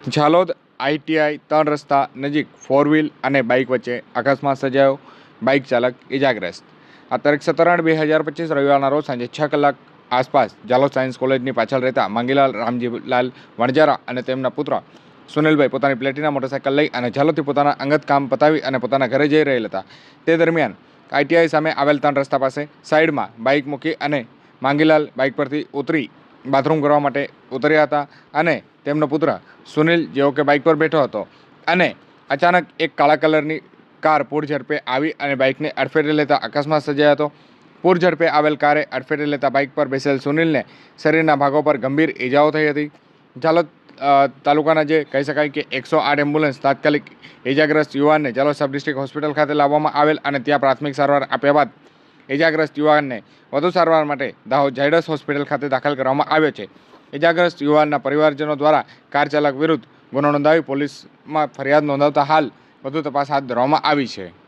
Jhalod ITI ત્રણ રસ્તા નજીક ફોર વ્હીલ અને બાઇક વચ્ચે અકસ્માત સર્જાયો બાઇક ચાલક ઇજાગ્રસ્ત. આ તારીખ સત્તર બે હજાર પચીસ રવિવારના રોજ સાંજે છ કલાક આસપાસ ઝાલોદ સાયન્સ કોલેજની પાછળ રહેતા માંગીલાલ, રામજીલાલ વણજારા અને તેમના પુત્ર સુનિલભાઈ પોતાની પ્લેટિના મોટરસાયકલ લઈ અને ઝાલોદથી પોતાના અંગત કામ પતાવી અને પોતાના ઘરે જઈ રહેલ હતા. તે દરમિયાન આઈટીઆઈ સામે આવેલ ત્રણ રસ્તા પાસે સાઈડમાં બાઇક મૂકી અને માંગીલાલ બાઇક પરથી ઉતરી બાથરૂમ કરવા માટે ઉતર્યા હતા અને તેમનો પુત્ર સુનિલ જેવો કે બાઇક પર બેઠો હતો અને અચાનક એક કાળા કલરની કાર પૂર ઝડપે આવી અને બાઇકને અડફેટે લેતા અકસ્માત સર્જાયો હતો. પૂર ઝડપે આવેલ કારે અડફેટે લેતા બાઇક પર બેસેલ સુનિલને શરીરના ભાગો પર ગંભીર ઇજાઓ થઈ હતી. ચાલો તાલુકાના જે કહી શકાય કે એકસો આઠ એમ્બ્યુલન્સ તાત્કાલિક ઇજાગ્રસ્ત યુવાનને જાલોદ સબ ડિસ્ટ્રિક્ટ હોસ્પિટલ ખાતે લાવવામાં આવેલ અને ત્યાં પ્રાથમિક સારવાર આપ્યા બાદ ઇજાગ્રસ્ત યુવાનને વધુ સારવાર માટે દાહોદ ઝાયડસ હોસ્પિટલ ખાતે દાખલ કરવામાં આવ્યો છે. ઇજાગ્રસ્ત યુવાનના પરિવારજનો દ્વારા કાર ચાલક વિરુદ્ધ ગુનો નોંધાવી પોલીસમાં ફરિયાદ નોંધાવતા હાલ વધુ તપાસ હાથ ધરવામાં આવી છે.